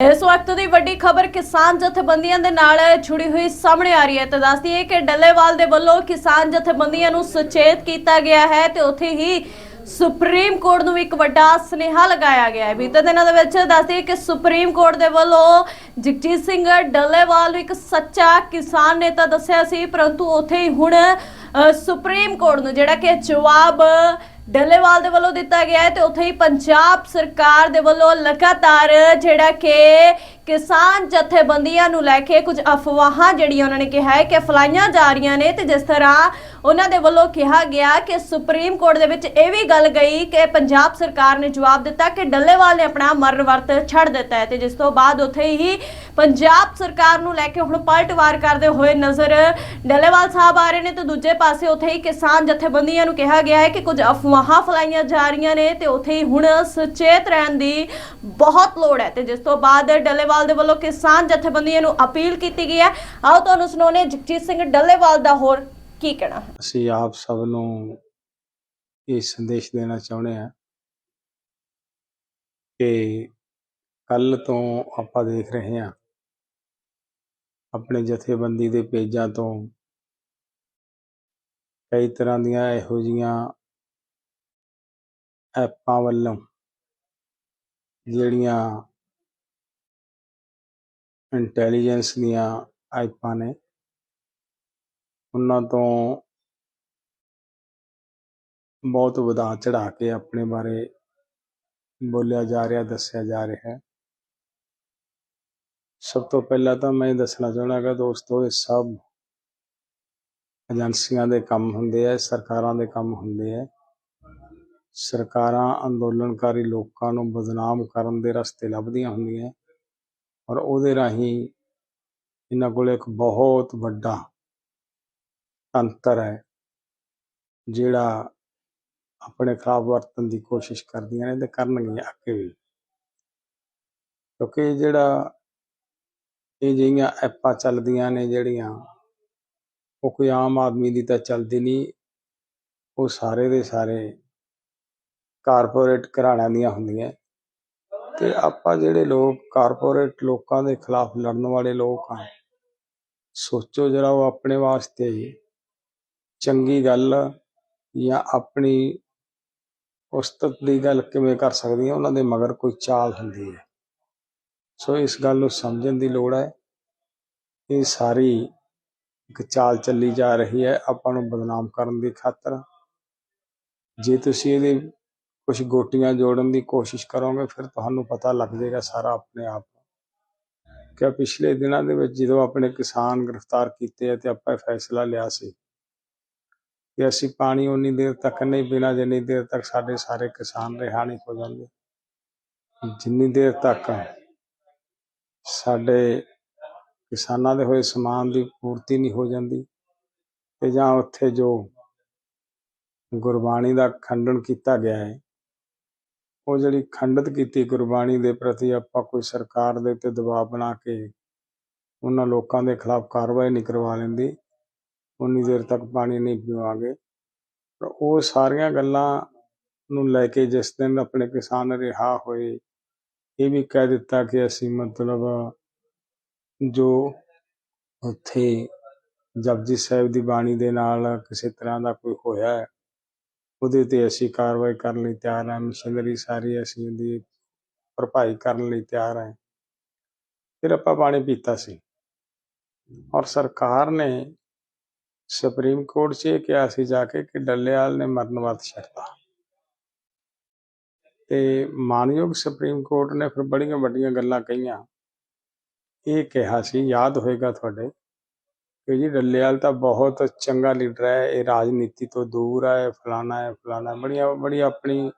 ਇਸ ਵਕਤ ਦੀ ਵੱਡੀ ਖਬਰ ਕਿਸਾਨ ਜਥੇਬੰਦੀਆਂ ਦੇ ਨਾਲ ਜੁੜੀ ਹੋਈ ਸਾਹਮਣੇ ਆ ਰਹੀ ਹੈ। ਤੇ ਦੱਸਦੀ ਹੈ ਕਿ ਡੱਲੇਵਾਲ ਦੇ ਵੱਲੋਂ ਕਿਸਾਨ ਜਥੇਬੰਦੀਆਂ ਨੂੰ ਸੁਚੇਤ ਕੀਤਾ ਗਿਆ ਹੈ ਤੇ ਉੱਥੇ ਹੀ ਸੁਪਰੀਮ ਕੋਰਟ ਨੂੰ ਇੱਕ ਵੱਡਾ ਸੁਨੇਹਾ ਲਗਾਇਆ ਗਿਆ ਹੈ। ਬੀਤੇ ਦਿਨਾਂ ਦੇ ਵਿੱਚ ਦੱਸਦੀ ਕਿ ਸੁਪਰੀਮ ਕੋਰਟ ਦੇ ਵੱਲੋਂ ਜਗਜੀਤ ਸਿੰਘ ਡੱਲੇਵਾਲ ਨੂੰ ਇੱਕ ਸੱਚਾ ਕਿਸਾਨ ਨੇਤਾ ਦੱਸਿਆ ਸੀ, ਪਰੰਤੂ ਉੱਥੇ ਹੀ ਹੁਣ ਸੁਪਰੀਮ ਕੋਰਟ ਨੂੰ ਜਿਹੜਾ ਕਿ ਜਵਾਬ ਡੱਲੇਵਾਲ ਦੇ ਵੱਲੋਂ ਦਿੱਤਾ ਗਿਆ ਹੈ ਤੇ ਉੱਥੇ ਹੀ ਪੰਜਾਬ ਸਰਕਾਰ ਦੇ ਵੱਲੋਂ ਲਗਾਤਾਰ ਜਿਹੜਾ ਕਿ ਕਿਸਾਨ ਜਥੇਬੰਦੀਆਂ ਨੂੰ ਲੈ ਕੇ ਕੁਝ ਅਫਵਾਹਾਂ ਜਿਹੜੀਆਂ ਉਹਨਾਂ ਨੇ ਕਿਹਾ ਹੈ ਕਿ ਫਲਾਈਆਂ ਜਾ ਰਹੀਆਂ ਨੇ ਤੇ ਜਿਸ ਤਰ੍ਹਾਂ ਉਹਨਾਂ ਦੇ ਵੱਲੋਂ ਕਿਹਾ ਗਿਆ ਕਿ ਸੁਪਰੀਮ ਕੋਰਟ ਦੇ ਵਿੱਚ ਇਹ ਵੀ ਗੱਲ ਗਈ ਕਿ ਪੰਜਾਬ ਸਰਕਾਰ ਨੇ ਜਵਾਬ ਦਿੱਤਾ ਕਿ ਡੱਲੇਵਾਲ ਨੇ ਆਪਣਾ ਮਰਨ ਵਰਤ ਛੱਡ ਦਿੱਤਾ ਹੈ ਤੇ ਜਿਸ ਤੋਂ ਬਾਅਦ ਉੱਥੇ ਹੀ ਪੰਜਾਬ ਸਰਕਾਰ ਨੂੰ ਲੈ ਕੇ ਹੁਣ ਪਲਟਵਾਰ ਕਰਦੇ ਹੋਏ ਨਜ਼ਰ ਡੱਲੇਵਾਲ ਸਾਹਿਬ ਆ ਰਹੇ ਨੇ ਤੇ ਦੂਜੇ ਪਾਸੇ ਉੱਥੇ ਹੀ ਕਿਸਾਨ ਜਥੇਬੰਦੀਆਂ ਨੂੰ ਕਿਹਾ ਗਿਆ ਹੈ ਕਿ ਕੁਝ ਅਫਵਾਹਾਂ ਫਲਾਈਆਂ ਜਾ ਰਹੀਆਂ ਨੇ ਤੇ ਉੱਥੇ ਹੀ ਹੁਣ ਸੁਚੇਤ ਰਹਿਣ ਦੀ ਬਹੁਤ ਲੋੜ ਹੈ ਤੇ ਜਿਸ ਤੋਂ ਬਾਅਦ ਡੱਲੇਵਾਲ ਦੇ ਵੱਲੋਂ ਕਿਸਾਨ ਜਥੇਬੰਦੀਆਂ ਨੂੰ ਅਪੀਲ ਕੀਤੀ ਗਈ ਹੈ। ਆਓ ਤੁਹਾਨੂੰ ਸੁਣਾਉਂਦੇ ਜਗਜੀਤ ਸਿੰਘ ਡੱਲੇਵਾਲ ਦਾ ਹੋਰ ਕੀ ਕਹਿਣਾ ਹੈ। ਅਸੀਂ ਆਪ ਸਭ ਨੂੰ ਇਹ ਸੰਦੇਸ਼ ਦੇਣਾ ਚਾਹੁੰਦੇ ਹਾਂ ਕਿ ਕੱਲ ਤੋਂ ਆਪਾਂ ਦੇਖ ਰਹੇ ਹਾਂ ਆਪਣੇ ਜਥੇਬੰਦੀ ਦੇ ਪੇਜਾਂ ਤੋਂ ਕਈ ਤਰ੍ਹਾਂ ਦੀਆਂ ਇਹੋ ਜੀਆਂ ਐਪਾਂ ਵੱਲੋਂ ਜਿਹੜੀਆਂ ਇੰਟੈਲੀਜੈਂਸ ਦੀਆਂ ਐਪਾਂ ਨੇ। ਉਹਨਾਂ ਤੋਂ ਬਹੁਤ ਵਧਾ ਚੜਾ ਕੇ ਆਪਣੇ ਬਾਰੇ ਬੋਲਿਆ ਜਾ ਰਿਹਾ, ਦੱਸਿਆ ਜਾ ਰਿਹਾ। ਹੈ ਸਭ ਤੋਂ ਪਹਿਲਾਂ ਤਾਂ ਮੈਂ ਇਹ ਦੱਸਣਾ ਚਾਹੁੰਦਾ ਕਿ ਦੋਸਤੋ, ਇਹ ਸਭ ਏਜੰਸੀਆਂ ਦੇ ਕੰਮ ਹੁੰਦੇ ਆ, ਸਰਕਾਰਾਂ ਦੇ ਕੰਮ ਹੁੰਦੇ ਆ। ਸਰਕਾਰਾਂ ਅੰਦੋਲਨਕਾਰੀ ਲੋਕਾਂ ਨੂੰ ਬਦਨਾਮ ਕਰਨ ਦੇ ਰਸਤੇ ਲੱਭਦੀਆਂ ਹੁੰਦੀਆਂ। ਔਰ ਉਹਦੇ ਰਾਹੀਂ ਇਹਨਾਂ ਕੋਲ ਇੱਕ ਬਹੁਤ ਵੱਡਾ ਤੰਤਰ ਹੈ, ਜਿਹੜਾ ਆਪਣੇ ਖਿਲਾਫ ਵਰਤਣ ਦੀ ਕੋਸ਼ਿਸ਼ ਕਰਦੀਆਂ ਨੇ ਤੇ ਕਰਨਗੀਆਂ ਅੱਗੇ ਵੀ। ਕਿਉਂਕਿ ਜਿਹੜਾ ਇਹ ਜਿਹੀਆਂ ਐਪਾਂ ਚੱਲਦੀਆਂ ਨੇ ਜਿਹੜੀਆਂ, ਉਹ ਕੋਈ ਆਮ ਆਦਮੀ ਦੀ ਤਾਂ ਚੱਲਦੀ ਨਹੀਂ, ਉਹ ਸਾਰੇ ਦੇ ਸਾਰੇ ਕਾਰਪੋਰੇਟ ਘਰਾਣਿਆਂ ਦੀਆਂ ਹੁੰਦੀਆਂ। ਤੇ ਆਪਾਂ ਜਿਹੜੇ ਲੋਕ ਕਾਰਪੋਰੇਟ ਲੋਕਾਂ ਦੇ ਖਿਲਾਫ ਲੜਨ ਵਾਲੇ ਲੋਕ ਆ, ਸੋਚੋ ਜਰਾ ਉਹ ਆਪਣੇ ਵਾਸਤੇ ਚੰਗੀ ਗੱਲ ਜਾਂ ਆਪਣੀ ਉਸਤਤ ਦੀ ਗੱਲ ਕਿਵੇਂ ਕਰ ਸਕਦੀਆਂ, ਉਹਨਾਂ ਦੇ ਮਗਰ ਕੋਈ ਚਾਲ ਹੁੰਦੀ ਹੈ। ਸੋ ਇਸ ਗੱਲ ਨੂੰ ਸਮਝਣ ਦੀ ਲੋੜ ਹੈ। ਇਹ ਸਾਰੀ ਇੱਕ ਚਾਲ ਚੱਲੀ ਜਾ ਰਹੀ ਹੈ। ਆਪਾਂ ਨੂੰ ਬਦਨਾਮ ਕਰਨ ਦੀ ਖਾਤਰ। ਜੇ ਤੁਸੀਂ ਇਹਦੇ ਕੁਝ ਗੋਟੀਆਂ ਜੋੜਨ ਦੀ ਕੋਸ਼ਿਸ਼ ਕਰੋਗੇ, ਫਿਰ ਤੁਹਾਨੂੰ ਪਤਾ ਲੱਗ ਜਾਏਗਾ ਸਾਰਾ ਆਪਣੇ ਆਪ ਕਿ ਪਿਛਲੇ ਦਿਨਾਂ ਦੇ ਵਿੱਚ ਜਦੋਂ ਆਪਣੇ ਕਿਸਾਨ ਗ੍ਰਿਫਤਾਰ ਕੀਤੇ ਤੇ ਆਪਾਂ ਇਹ ਫੈਸਲਾ ਲਿਆ ਸੀ ਕਿ ਅਸੀਂ ਪਾਣੀ ਉਨੀ ਦੇਰ ਤੱਕ ਨਹੀਂ ਪੀਣਾ, ਜਿੰਨੀ ਦੇਰ ਤੱਕ ਸਾਡੇ ਸਾਰੇ ਕਿਸਾਨ ਰਿਹਾ ਨਹੀਂ ਹੋ ਜਾਂਦੇ। ਜਿੰਨੀ ਦੇਰ ਤੱਕ ਸਾਡੇ ਕਿਸਾਨਾਂ ਦੇ ਹੋਏ ਸਮਾਨ ਦੀ ਪੂਰਤੀ ਨਹੀਂ ਹੋ ਜਾਂਦੀ ਤੇ ਜਾਂ ਉੱਥੇ ਜੋ ਗੁਰਬਾਣੀ ਦਾ ਖੰਡਨ ਕੀਤਾ ਗਿਆ ਹੈ ਉਹ ਜਿਹੜੀ ਖੰਡਿਤ ਕੀਤੀ ਗੁਰਬਾਣੀ ਦੇ ਪ੍ਰਤੀ ਆਪਾਂ ਕੋਈ ਸਰਕਾਰ ਦੇ ਉੱਤੇ ਦਬਾਅ ਬਣਾ ਕੇ ਉਹਨਾਂ ਲੋਕਾਂ ਦੇ ਖਿਲਾਫ ਕਾਰਵਾਈ ਨਹੀਂ ਕਰਵਾ ਲੈਂਦੀ, ਉਨੀ ਦੇਰ ਤੱਕ ਪਾਣੀ ਨਹੀਂ ਪੀਵਾਂਗੇ। ਪਰ ਉਹ ਸਾਰੀਆਂ ਗੱਲਾਂ ਨੂੰ ਲੈ ਕੇ ਜਿਸ ਦਿਨ ਆਪਣੇ ਕਿਸਾਨ ਰਿਹਾ ਹੋਏ, ਇਹ ਵੀ ਕਹਿ ਦਿੱਤਾ ਕਿ ਅਸੀਂ ਮਤਲਬ ਜੋ ਉੱਥੇ ਜਪਜੀ ਸਾਹਿਬ ਦੀ ਬਾਣੀ ਦੇ ਨਾਲ ਕਿਸੇ ਤਰ੍ਹਾਂ ਦਾ ਕੋਈ ਹੋਇਆ ਉਹਦੇ ਤੇ ਅਸੀਂ ਕਾਰਵਾਈ ਕਰਨ ਲਈ ਤਿਆਰ ਹਾਂ, ਮਸ਼ੀਨਰੀ ਸਾਰੀ ਅਸੀਂ ਉਹਦੀ ਭਰਪਾਈ ਕਰਨ ਲਈ ਤਿਆਰ ਹਾਂ। ਫਿਰ ਆਪਾਂ ਪਾਣੀ ਪੀਤਾ ਸੀ। ਔਰ ਸਰਕਾਰ ਨੇ ਸੁਪਰੀਮ ਕੋਰਟ 'ਚ ਇਹ ਕਿਹਾ ਸੀ ਜਾ ਕੇ ਕਿ ਡੱਲੇਵਾਲ ਨੇ ਮਰਨ ਵਰਤ ਛੱਡਤਾ ਤੇ ਮਾਨਯੋਗ ਸੁਪਰੀਮ ਕੋਰਟ ਨੇ ਫਿਰ ਬੜੀਆਂ ਵੱਡੀਆਂ ਗੱਲਾਂ ਕਹੀਆਂ। ਇਹ ਕਿਹਾ ਸੀ, ਯਾਦ ਹੋਏਗਾ ਤੁਹਾਡੇ ਕਿ ਜੀ ਡੱਲੇਵਾਲ ਤਾਂ ਬਹੁਤ ਚੰਗਾ ਲੀਡਰ ਹੈ, ਇਹ ਰਾਜਨੀਤੀ ਤੋਂ ਦੂਰ ਹੈ, ਫਲਾਣਾ ਹੈ, ਫਲਾਣਾ ਬੜੀਆਂ ਬੜੀ ਆਪਣੀ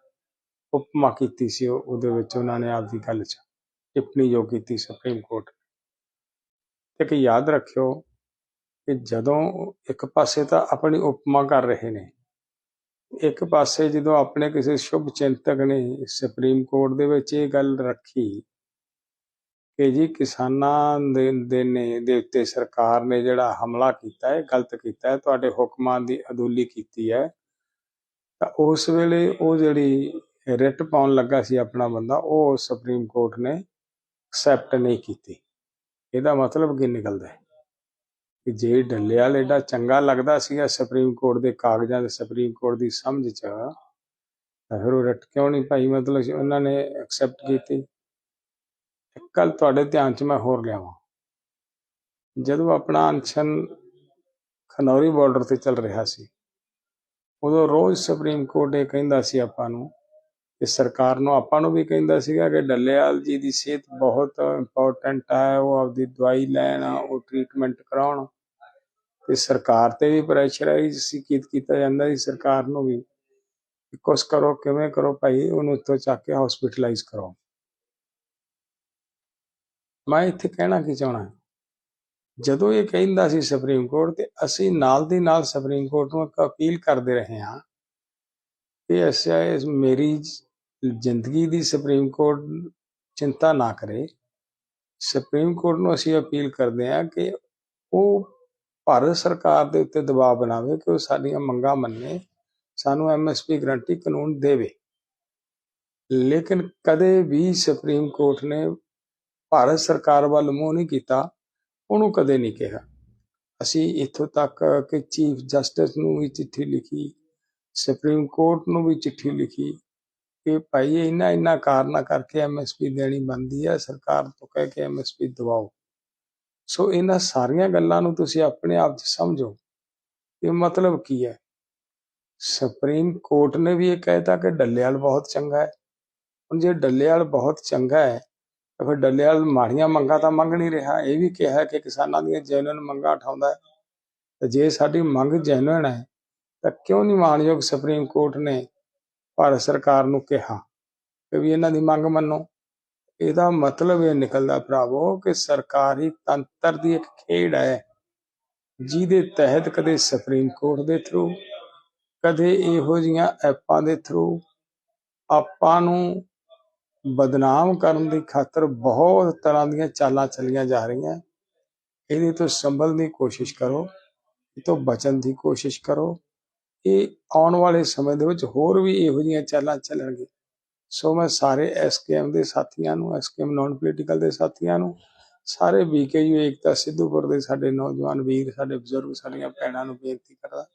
ਉਪਮਾ ਕੀਤੀ ਸੀ ਉਹਦੇ ਵਿੱਚ ਉਹਨਾਂ ਨੇ ਆਪਦੀ ਗੱਲ 'ਚ ਟਿੱਪਣੀ ਜੋ ਕੀਤੀ ਸੁਪਰੀਮ ਕੋਰਟ ਤੇ ਕਿ ਯਾਦ ਰੱਖਿਓ ਕਿ ਜਦੋਂ ਇੱਕ ਪਾਸੇ ਤਾਂ ਆਪਣੀ ਉਪਮਾ ਕਰ ਰਹੇ ਨੇ, ਇੱਕ ਪਾਸੇ ਜਦੋਂ ਆਪਣੇ ਕਿਸੇ ਸ਼ੁਭ ਚਿੰਤਕ ਨੇ ਸੁਪਰੀਮ ਕੋਰਟ ਦੇ ਵਿੱਚ ਇਹ ਗੱਲ ਰੱਖੀ ਕਿ ਜੀ ਕਿਸਾਨਾਂ ਦੇ ਦੇ ਨੇ, ਦੇ ਉੱਤੇ ਸਰਕਾਰ ਨੇ ਜਿਹੜਾ ਹਮਲਾ ਕੀਤਾ ਹੈ, ਗਲਤ ਕੀਤਾ ਹੈ, ਤੁਹਾਡੇ ਹੁਕਮਾਂ ਦੀ ਅਦੂਲੀ ਕੀਤੀ ਹੈ, ਤਾਂ ਉਸ ਵੇਲੇ ਉਹ ਜਿਹੜੀ ਰਿਟ ਪਾਉਣ ਲੱਗਾ ਸੀ ਆਪਣਾ ਬੰਦਾ, ਉਹ ਸੁਪਰੀਮ ਕੋਰਟ ਨੇ ਐਕਸੈਪਟ ਨਹੀਂ ਕੀਤੀ। ਇਹਦਾ ਮਤਲਬ ਕੀ ਨਿਕਲਦਾ ਹੈ? ਕਿ ਜੇ ਡੱਲੇਵਾਲ ਏਡਾ ਚੰਗਾ ਲੱਗਦਾ ਸੀਗਾ ਸੁਪਰੀਮ ਕੋਰਟ ਦੇ ਕਾਗਜ਼ਾਂ ਤੇ ਸੁਪਰੀਮ ਕੋਰਟ ਦੀ ਸਮਝ ਚ, ਤਾਂ ਫਿਰ ਉਹ ਰਿਟ ਕਿਉਂ ਨਹੀਂ ਭਾਈ ਮਤਲਬ ਉਹਨਾਂ ਨੇ ਐਕਸੈਪਟ ਕੀਤੀ। ਕੱਲ ਤੁਹਾਡੇ ਧਿਆਨ ਚ ਮੈਂ ਹੋਰ ਲਿਆਵਾਂ। ਜਦੋਂ ਆਪਣਾ ਅਨਸ਼ਨ ਖਨੌਰੀ ਬਾਰਡਰ ਤੇ ਚੱਲ ਰਿਹਾ ਸੀ, ਉਦੋਂ ਰੋਜ਼ ਸੁਪਰੀਮ ਕੋਰਟ ਇਹ ਕਹਿੰਦਾ ਸੀ ਆਪਾਂ ਨੂੰ ਤੇ ਸਰਕਾਰ ਨੂੰ ਆਪਾਂ ਨੂੰ ਵੀ ਕਹਿੰਦਾ ਸੀਗਾ ਕਿ ਡੱਲੇਵਾਲ ਜੀ ਦੀ ਸਿਹਤ ਬਹੁਤ ਇੰਪੋਰਟੈਂਟ ਹੈ ਉਹ ਆਪਦੀ ਦਵਾਈ ਲੈਣ, ਉਹ ਟ੍ਰੀਟਮੈਂਟ ਕਰਾਉਣ। ਤੇ ਸਰਕਾਰ ਤੇ ਵੀ ਪ੍ਰੈਸ਼ਰਾਈਜ਼ ਸੀ ਕੀ- ਕੀਤਾ ਜਾਂਦਾ ਸੀ ਸਰਕਾਰ ਨੂੰ ਵੀ ਕੁਛ ਕਰੋ, ਕਿਵੇਂ ਕਰੋ ਭਾਈ, ਉਹਨੂੰ ਉੱਥੋਂ ਚੱਕ ਕੇ ਹਸਪੀਟਲਾਈਜ਼ ਕਰੋ ਮੈਂ ਇੱਥੇ ਕਹਿਣਾ ਕੀ ਚਾਹਣਾ ਜਦੋਂ ਇਹ ਕਹਿੰਦਾ ਸੀ ਸੁਪਰੀਮ ਕੋਰਟ ਤੇ ਅਸੀਂ ਨਾਲ ਦੀ ਨਾਲ ਸੁਪਰੀਮ ਕੋਰਟ ਨੂੰ ਇੱਕ ਅਪੀਲ ਕਰਦੇ ਰਹੇ ਹਾਂ ਕਿ ਐਸਾ ਮੇਰੀ ਜ਼ਿੰਦਗੀ ਦੀ ਸੁਪਰੀਮ ਕੋਰਟ ਚਿੰਤਾ ਨਾ ਕਰੇ। ਸੁਪਰੀਮ ਕੋਰਟ ਨੂੰ ਅਸੀਂ ਅਪੀਲ ਕਰਦੇ ਹਾਂ ਕਿ ਉਹ ਭਾਰਤ ਸਰਕਾਰ ਦੇ ਉੱਤੇ ਦਬਾਅ ਬਣਾਵੇ ਕਿ ਉਹ ਸਾਡੀਆਂ ਮੰਗਾਂ ਮੰਨੇ, ਸਾਨੂੰ ਐਮਐਸਪੀ ਗਰੰਟੀ ਕਾਨੂੰਨ ਦੇਵੇ। ਲੇਕਿਨ ਕਦੇ ਵੀ ਸੁਪਰੀਮ ਕੋਰਟ ਨੇ ਭਾਰਤ ਸਰਕਾਰ ਵੱਲ ਮੂੰਹ ਨਹੀਂ ਕੀਤਾ, ਉਹਨੂੰ ਕਦੇ ਨਹੀਂ ਕਿਹਾ। ਅਸੀਂ ਇੱਥੋਂ ਤੱਕ ਕਿ ਚੀਫ ਜਸਟਿਸ ਨੂੰ ਵੀ ਚਿੱਠੀ ਲਿਖੀ, ਸੁਪਰੀਮ ਕੋਰਟ ਨੂੰ ਵੀ ਚਿੱਠੀ ਲਿਖੀ ਕਿ ਭਾਈ ਇਹਨਾਂ ਇਹਨਾਂ ਕਾਰਨਾਂ ਕਰਕੇ ਐਮਐਸਪੀ ਦੇਣੀ ਬੰਦੀ ਹੈ, ਸਰਕਾਰ ਤੋਂ ਕਹਿ ਕੇ ਐਮਐਸਪੀ ਦਵਾਓ ਸੋ ਇਹਨਾਂ ਸਾਰੀਆਂ ਗੱਲਾਂ ਨੂੰ ਤੁਸੀਂ ਆਪਣੇ ਆਪ 'ਚ ਸਮਝੋ। ਇਹ ਮਤਲਬ ਕੀ ਹੈ? ਸੁਪਰੀਮ ਕੋਰਟ ਨੇ ਵੀ ਇਹ ਕਹਿਤਾ ਕਿ ਡੱਲੇਵਾਲ ਬਹੁਤ ਚੰਗਾ ਹੈ। ਹੁਣ ਜੇ ਡੱਲੇਵਾਲ ਬਹੁਤ ਚੰਗਾ ਹੈ ਤਾਂ ਫਿਰ ਡੱਲੇਵਾਲ ਮਾੜੀਆਂ ਮੰਗਾਂ ਤਾਂ ਮੰਗ ਨਹੀਂ ਰਿਹਾ। ਇਹ ਵੀ ਕਿਹਾ ਕਿ ਕਿਸਾਨਾਂ ਦੀਆਂ ਜੈਨੂਇਨ ਮੰਗਾਂ ਉਠਾਉਂਦਾ ਤੇ ਜੇ ਸਾਡੀ ਮੰਗ ਜੈਨੂਇਨ ਹੈ, ਤਾਂ ਕਿਉਂ ਨਹੀਂ ਮਾਨਯੋਗ ਸੁਪਰੀਮ ਕੋਰਟ ਨੇ ਭਾਰਤ ਸਰਕਾਰ ਨੂੰ ਕਿਹਾ ਕਿ ਵੀ ਇਹਨਾਂ ਦੀ ਮੰਗ ਮੰਨੋ? ਇਹਦਾ ਮਤਲਬ ਇਹ ਨਿਕਲਦਾ ਭਰਾਵੋ ਕਿ ਸਰਕਾਰੀ ਤੰਤਰ ਦੀ ਇੱਕ ਖੇਡ ਹੈ, ਜਿਹਦੇ ਤਹਿਤ ਕਦੇ ਸੁਪਰੀਮ ਕੋਰਟ ਦੇ ਥਰੂ ਕਦੇ ਇਹੋ ਜੀਆਂ ਐਪਾਂ ਦੇ ਥਰੂ ਆਪਾਂ ਨੂੰ ਬਦਨਾਮ ਕਰਨ ਦੀ ਖਾਤਰ ਬਹੁਤ ਤਰ੍ਹਾਂ ਦੀਆਂ ਚਾਲਾਂ ਚੱਲੀਆਂ ਜਾ ਰਹੀਆਂ। ਇਹਦੇ ਤੋਂ ਸੰਭਲਣ ਦੀ ਕੋਸ਼ਿਸ਼ ਕਰੋ, ਇਹ ਤੋਂ ਬਚਣ ਦੀ ਕੋਸ਼ਿਸ਼ ਕਰੋ। ਇਹ ਆਉਣ ਵਾਲੇ ਸਮੇਂ ਦੇ ਵਿੱਚ ਹੋਰ ਵੀ ਇਹੋ ਜਿਹੀਆਂ ਚਾਲਾਂ ਚੱਲਣਗੇ ਸੋ ਮੈਂ ਸਾਰੇ ਐਸਕੇਐਮ ਦੇ ਸਾਥੀਆਂ ਨੂੰ ਐਸਕੇਐਮ ਨਾਨ ਪੋਲੀਟੀਕਲ ਦੇ ਸਾਥੀਆਂ ਨੂੰ, ਸਾਰੇ ਬੀਕੇਯੂ ਏਕਤਾ ਸਿੱਧੂਪੁਰ ਦੇ ਸਾਡੇ ਨੌਜਵਾਨ ਵੀਰ, ਸਾਡੇ ਬਜ਼ੁਰਗ, ਸਾਡੀਆਂ ਭੈਣਾਂ ਨੂੰ ਬੇਨਤੀ ਕਰਦਾ